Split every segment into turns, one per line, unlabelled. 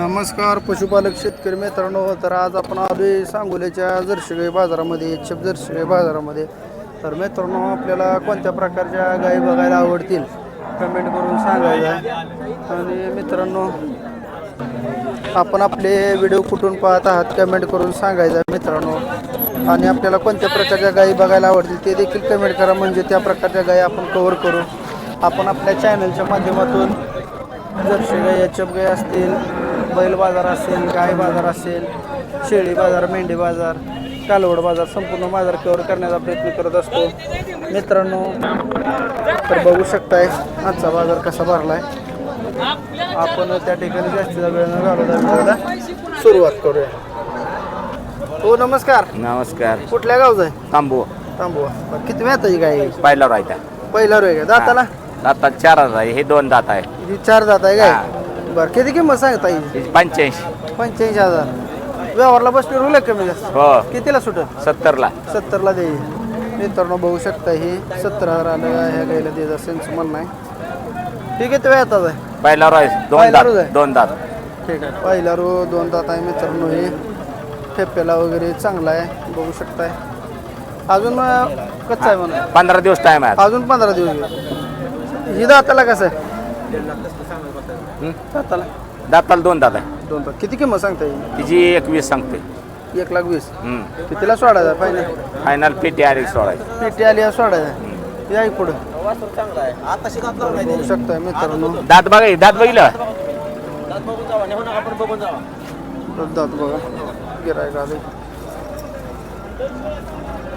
नमस्कार पशुपालक शेतकरी मित्रांनो तर आज आपण आलोय सांगोल्याच्या जर्शीगाई बाजारामध्ये छप जर्शीगाई बाजारामध्ये. तर मित्रांनो आपल्याला कोणत्या प्रकारच्या गायी बघायला आवडतील कमेंट करून सांगायचं आहे आणि मित्रांनो आपण आपले व्हिडिओ कुठून पाहत आहात कमेंट करून सांगायचं आहे मित्रांनो. आणि आपल्याला कोणत्या प्रकारच्या गायी बघायला आवडतील ते देखील कमेंट करा. म्हणजे त्या प्रकारच्या गायी आपण कवर करू. आपण आपल्या चॅनलच्या माध्यमातून जर्शी गाई एच गाई असतील बैल बाजार असेल गाय बाजार असेल शेळी बाजार मेंढी बाजार कालवड बाजार संपूर्ण बाजार कव्हर करण्याचा प्रयत्न करत असतो. मित्रांनो तर बघू शकताय आजचा बाजार कसा भरला आहे आपण त्या ठिकाणी जास्तीचा वेळ न घालवता सुरुवात करूया. हो नमस्कार.
नमस्कार.
कुठल्या गावचा आहे?
तांबू
बरं, किती वेळ ही गाय?
पहिला राहत्या
पहिला रोय का दाताला
दातात चार आहे. हे दोन दात आहे.
ही चार दात आहे काय? बरं किती किंमत सांगता येईल?
पंच्याऐंशी.
पंच्याऐंशी हजार. व्यवहारला बसले रुले कमी जास्त.
हो.
कितीला सुटत
सत्तरला.
सत्तरला देईल मित्रांनो बघू शकता ही सत्तर हजार आलं ह्या गायला देत असेल म्हणणं आहे. ठीक आहे ते वेळात आहे
पहिला राय दोन
पहिला रोज
दात
आहे?
दोन दात.
ठीक आहे पहिला रो दोन दात आहे मित्रांनो हे. ठेप्याला वगैरे चांगला आहे बघू शकताय. अजून अं, कच्चा आहे म्हणा.
पंधरा दिवस टाइम आहे
अजून पंधरा दिवस. घेऊ. ही दाताला कसं आहे?
हं?
दाताला?
दाताला दोन आहे
दोन दात. किती किंमत सांगता येईल?
तिची एकवीस सांगते.
एक लाख वीस. कितीला सोडायचा पाहिजे
फायनल पेटी आली सोळायची
पेटी आली आहे सोडायचा. या पुढं. बघू मित्रांनो.
दात बघा हे दात बघितलं?
दात बघा. गिरायक आले.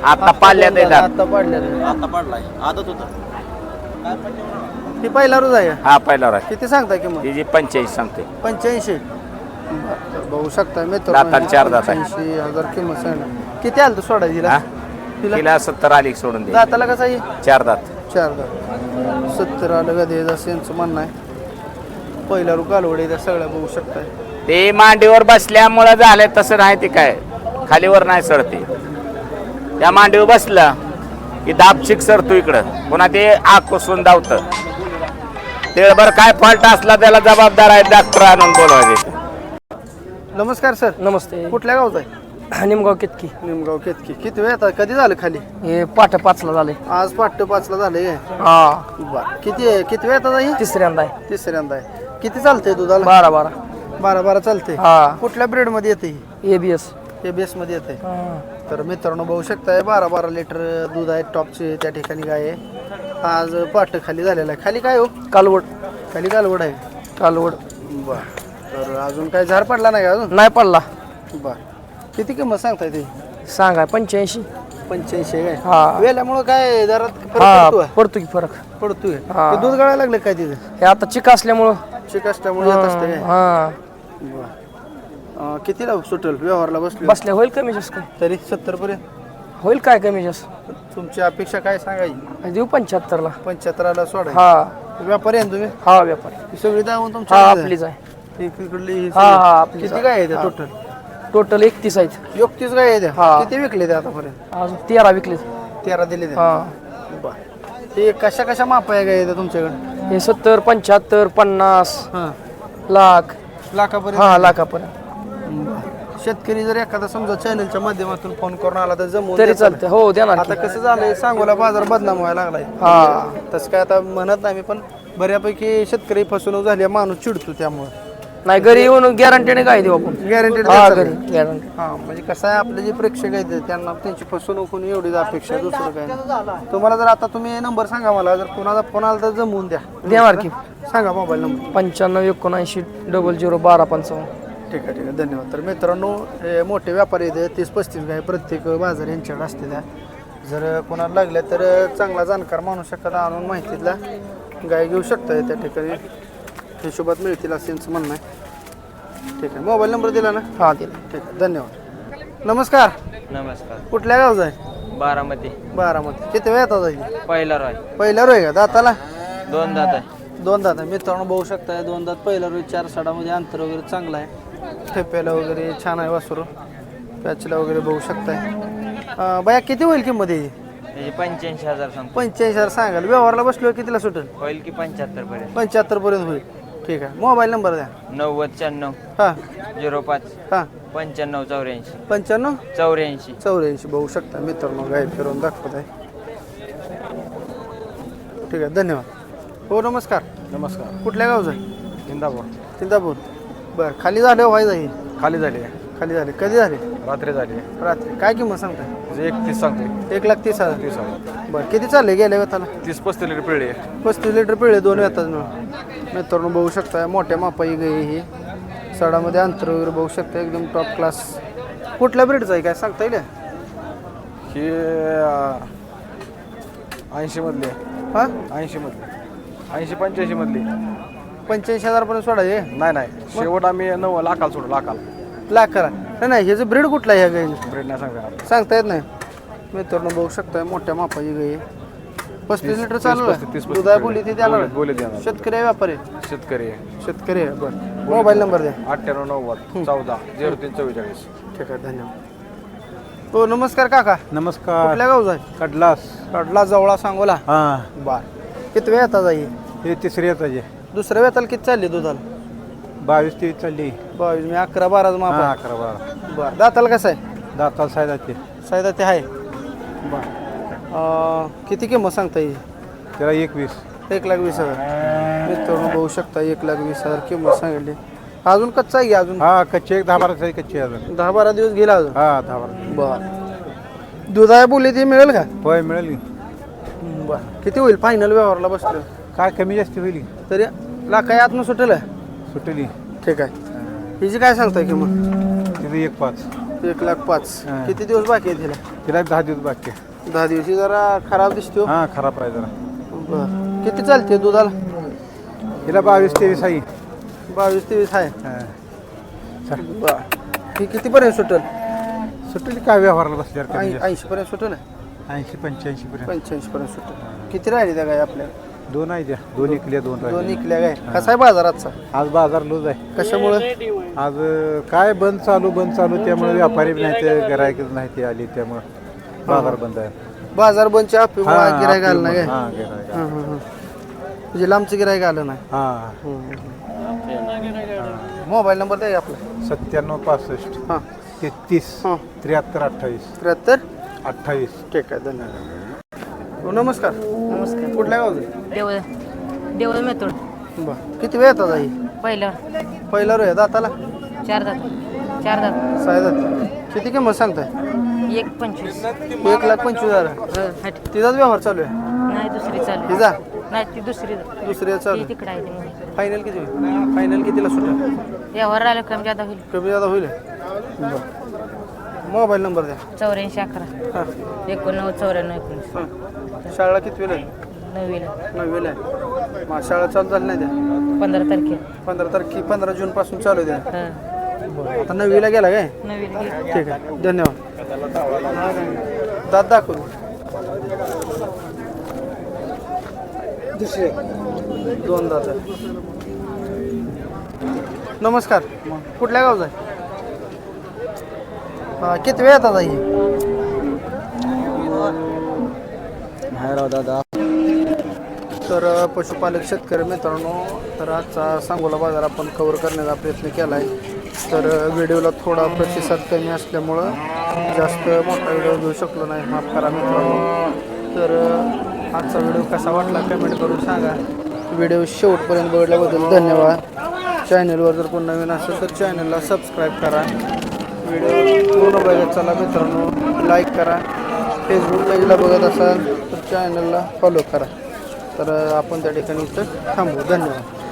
आता पाल्यात आहे दात.
आता पाडल्या
आता पडलाय. आदत होता.
ती पहिला रोज आहे?
हा पहिला राय
किती सांगता किंमत?
तिची पंच्याऐंशी सांगते
पंच्याऐंशी. बघू शकताय
दातात चार दात आहे.
पंच्याऐंशी हजार किंमत सांग. किती आलं तू
हा?
तिला
तिला सत्तर आली सोडून दे
दाताला कसं आहे?
चार दात.
चार दात. सत्तर आलं द्यायचं असं यांचं म्हणणं आहे. पहिला रू कालवडे त्या सगळ्या बघू शकताय.
ते मांडीवर बसल्यामुळं झालंय तसं नाही ते काय. खालीवर नाही सरते त्या मांडीवर बसलं की दाबशिक सरतो इकडं. पुन्हा ते आग कोसवून धावतं. ते बरं काय फॉल्ट असला त्याला जबाबदार आहे डॉक्टर आणून बोलवायचे.
नमस्कार सर
नमस्ते.
कुठल्या गावचा आहे?
निमगाव कितकी.
निमगाव केतकी. किती वेळ आता? कधी झालं खाली?
हे पाठ पाचला झाले.
आज पाठ पाचला झालंय
हा.
बर किती आहे? किती वेळ आता ही?
तिसऱ्यांदा आहे.
तिसऱ्यांदा आहे. किती चालतंय दुधाला?
बारा बारा.
बारा बारा चालते
हा.
कुठल्या ब्रेडमध्ये येते ही?
ए बी एस
हे बेस मध्ये येते तर मित्रांनो बघू शकताय बारा बारा लिटर दूध आहे टॉपचे त्या ठिकाणी गाय आहे. आज पाठ खाली झालेला आहे. खाली काय हो?
कालवड.
खाली कालवड आहे.
कालवड.
बर. तर अजून काय झाड पडला नाही का अजून?
नाही पडला.
बर. किती किंमत सांगताय ते?
सांगा पंच्याऐंशी.
पंच्याऐंशी काय?
हा.
वेल्यामुळं काय जरा
हा पडतो की फरक.
पडतोय.
हा.
ते दूध गळायला लागलं काय तिथे?
हे आता चिका असल्यामुळं.
चिक असल्यामुळे येत असते काय?
हा
बर. अं, कितीला सुटेल? व्यवहारला बसलो?
बसल्या होईल कमी जास्त.
तरी सत्तर पर्यंत
होईल काय कमी जास्त.
तुमची अपेक्षा काय सांगायची?
देऊ पंच्याहत्तरला.
पंच्याहत्तराला सोडा
हा.
व्यापारी आहे ना तुम्ही?
हा व्यापारी.
ही सगळी दावून
हा
तुमच्या
आपलीच आहे.
इकडली ही
हा,
सगळी.
हा, आपलीच
किती. काय आहे. टोटल
टोटल एकतीस आहेत.
योक्तीच काय आहे त्या?
हा.
किती विकले ते आतापर्यंत?
अजून तेरा विकले
तेरा दिले ते
हा.
ते कशा कशा माप आहे काय तुमच्याकडे?
हे सत्तर पंच्याहत्तर पन्नास
हा.
लाख.
लाखापर्यंत?
हा लाखापर्यंत.
शेतकरी जर एखादा समजा चॅनलच्या माध्यमातून फोन करून आला तर जमवून
तरी
देता
चालतंय. हो देणार
आता
की.
कसं झालंय सांगोला बाजार बदनाम व्हायला लागलाय.
हा.
तसं काय आता म्हणत नाही मी पण बऱ्यापैकी शेतकरी फसवणूक झाली आहे, माणूस चिडतो त्यामुळे.
नाही घरी येऊन गॅरंटीने काय देऊ आपण?
गॅरंटेड
हा घरी गॅरंटी
हा म्हणजे कसं आहे आपले जे प्रेक्षक आहेत त्यांना त्यांची फसवणूक होऊन एवढीच अपेक्षा आहे, दुसरं काय नाही. तुम्हाला जर आता तुम्ही नंबर सांगा मला जर कोणाचा फोन आला तर जमवून द्या.
देणार की.
सांगा मोबाईल नंबर
पंच्याण्णव एकोणऐंशी डबल झिरो बारा पंचावन्न.
ठीक आहे ठीक आहे. धन्यवाद. तर मित्रांनो हे मोठे व्यापारी आहेत तीस पस्तीस गाय प्रत्येक बाजार यांच्याकडे असते त्या जर कोणाला लागल्या तर चांगला जाणकार माणूस शकता आणून माहितीतला गाय घेऊ शकता त्या ठिकाणी. हिशोबात मिळतील असं यांचं म्हणणं आहे. ठीक आहे. मोबाईल नंबर दिला ना?
हा दिला.
ठीक आहे. धन्यवाद. नमस्कार.
नमस्कार.
कुठल्या गावचा आहे?
बारामती.
बारामती. किती वेळ येतात आहे
पहिला रॉय.
पहिला रोय का? दाताला?
दोन दात आहे.
दोन दात आहे. मित्रांनो बघू शकता दोन दात पहिला रोज चार साडामध्ये अंतर वगैरे चांगलं आहे. ठेप्याला वगैरे छान आहे वासरू. पॅचला वगैरे बघू शकताय. अं, बाया किती होईल किंमत याची
पंच्याऐंशी हजार सांगतो.
पंच्याऐंशी हजार सांगाल. व्यवहारला बसलो कितीला सुटेल?
होईल की पंच्याहत्तर पर्यंत.
पंच्याहत्तर पर्यंत होईल. ठीक आहे. मोबाईल नंबर द्या.
नव्वद शहाण्णव.
हां.
झिरो पाच.
हां.
पंच्याण्णव चौऱ्याऐंशी.
पंच्याण्णव?
चौऱ्याऐंशी.
चौऱ्याऐंशी. बघू शकता मित्रांनो गाय फिरवून दाखवत आहे. ठीक आहे. धन्यवाद. हो नमस्कार.
नमस्कार.
कुठल्या गावचं?
इंदापूर.
चिंतापूर बरं खाली झाले व्हायचं आहे
खाली झाली.
खाली झाले. कधी झाले?
रात्री झाली.
रात्री. काय किंमत सांगताय?
म्हणजे एक तीस सांगते.
एक लाख तीस हजार.
तीस हजार.
बरं किती चालले गेल्या वेताला
तीस पस्तीस लिटर पिळी आहे
पस्तीस लिटर पिळे दोन वेतात मिळून. मित्रांनो बघू शकता मोठ्या मापाई गाई ही. सडामध्ये अंतर वगैरे बघू शकता एकदम टॉप क्लास कुठल्या ब्रीडचं आहे? काय सांगता येईल?
ही ऐंशी मधली.
हां?
ऐंशी मधली. ऐंशी पंच्याऐंशी मधली.
पंच्याऐंशी हजारपर्यंत सोडायचे?
नाही नाही. शेवट आम्ही नऊ लाखाला सोडू लाखाला.
लाख करा नाही नाही ह्याचं ब्रीड कुठला आहे ह्या गाईचं?
ब्रेड नाही सांगणार
सांगता येत नाही. मित्रांनो बघू शकताय मोठ्या मापाची गाई आहे. पस्तीस लिटर चालू
पस्तीस, तीस,
आहे
पस्तीस.
दुधा बोली ती त्याला
बोली- बोली देणार.
शेतकरी आहे व्यापारी
शेतकरी आहे.
शेतकरी आहे बरं. मोबाईल नंबर द्या.
अठ्ठ्याण्णव नव्वद चौदा झिरो तीन चव्वेचाळीस.
ठीक आहे धन्यवाद. हो नमस्कार काका.
नमस्कार.
कुठल्या गावचा आहे?
कडलास.
कडला जवळा सांगोला.
हां.
बर. किती वेळ येतात जाई
हे तिसरी येत आहे
दुसऱ्या वेताला किती चालली दुधाला?
बावीस तेवीस चालली.
बावीस मी अकरा बाराच माप आहे.
अकरा बारा.
बरं दाताला कसं आहे?
दाताल सायदाचे
सायदा ते आहे? बर. किती किंमत सांगता येईल?
त्याला एकवीस.
एक लाख वीस हजार. मित्रांनो बघू शकता एक लाख वीस हजार किंमत सांगितली. अजून कच्चा आहे की अजून?
हा कच्चे एक दहा बारा आहे कच्चे अजून.
दहा बारा दिवस गेला अजून?
हा दहा बारा.
बर. दुधाया बोलली ती मिळेल का?
होय मिळेल की.
बर. किती होईल? फायनल व्यवहारला बसलं
काय कमी जास्त होईल?
तरी लाखाई आतनं सुटेल?
सुटेली
ठीक आहे. हिची काय सांगताय किंमत?
तिथं एक पाच.
एक लाख पाच.
हा.
किती दिवस बाकी आहे तिला?
तिला एक दहा दिवस बाकी आहे.
दहा दिवशी जरा खराब दिसतो
हा. खराब आहे जरा.
बर. किती चालते दुधाला?
तिला बावीस तेवीस आहे.
बावीस तेवीस आहे.
हा.
बर. ही कितीपर्यंत सुटेल?
सुटेली काय व्यवहाराला बसल्यावर कमी जास्त.
ऐंशी पर्यंत सुटेल?
ऐंशी पंच्याऐंशी पर्यंत
पंच्याऐंशी पर्यंत सुटेल. किती राहिले त्या गाय आपल्या?
दोन आहे द्या दोन इकल्या दोन
दोन इकल्या गाय कसा आहे बाजाराचा
आज बाजार लूज आहे.
कशामुळे?
आज अं, काय बंद चालू बंद चालू त्यामुळे व्यापारी बी नाही ते गिरायकच नाही ते आली त्यामुळे बाजार बंद आहे.
बाजार बंदच्या
हा,
गिरायक आलं नाही काय?
हा, गिऱ्हाईक आलं.
हं, हं, हं. म्हणजे लांबचं गिरायक आलं नाही.
हा.
मोबाईल नंबर द्या आपला.
सत्त्याण्णव पासष्ट
हां.
तेहतीस
हां.
त्र्याहत्तर अठ्ठावीस.
त्र्याहत्तर?
अठ्ठावीस.
ठीक आहे धन्यवाद. हो नमस्कार.
नमस्कार.
कुठल्या गावचं?
देवळ देवळ मेथोड
बरं. किती वेळ येतात आई?
पहिलं.
पहिला रो दाताला?
चार दात. चार दात.
सायदात किती किंमत सांगताय?
एक पंचवीस.
एक लाख पंचवीस हजार
हं, हट.
तिचाच व्यवहार चालू आहे?
नाही दुसरी चालू
तिचा
नाही ती दुसरी
दुसऱ्या चालू
तिकडे आहे ती.
फायनल किती होईल? फायनल कितीला सुटेल?
व्यवहार आलं कमी जादा होईल.
कमी जादा होईल? बरं. मोबाईल नंबर द्या.
चौऱ्याऐंशी अकरा.
हां.
एकोणनव्वद चौऱ्याण्णव एकोणीस
हां. शाळा किती वेळ आहे?
नववीला
नववीला आहे. मग शाळा चालू झाली नाही द्या
पंधरा तारखेला
पंधरा तारखे पंधरा जून पासून चालू द्या
हं.
आता नववीला गेला काय?
नववीला गेली.
ठीक आहे. धन्यवाद. दात दाखवू. दुसरे. दोन दात आहे. नमस्कार. कुठल्या गावचा आहे? हा, किती वेळ येतात आई?
दादा.
तर पशुपालक शेतकरी मित्रांनो तर आजचा सांगोला बाजार आपण कवर करण्याचा प्रयत्न केला आहे तर व्हिडिओला थोडा प्रतिसाद कमी असल्यामुळं जास्त मोठा व्हिडिओ घेऊ शकलो नाही. माफ करा मित्रांनो. तर आजचा व्हिडिओ कसा वाटला कमेंट करून सांगा. व्हिडिओ शेवटपर्यंत बघितल्याबद्दल धन्यवाद. चॅनलवर जर कोण नवीन असेल तर चॅनलला सबस्क्राईब करा. व्हिडिओ पूर्ण बघत चला मित्रांनो. लाईक करा. फेसबुक पेजला बघत असाल तर चॅनलला फॉलो करा. तर आपण त्या ठिकाणी इथं थांबू. धन्यवाद.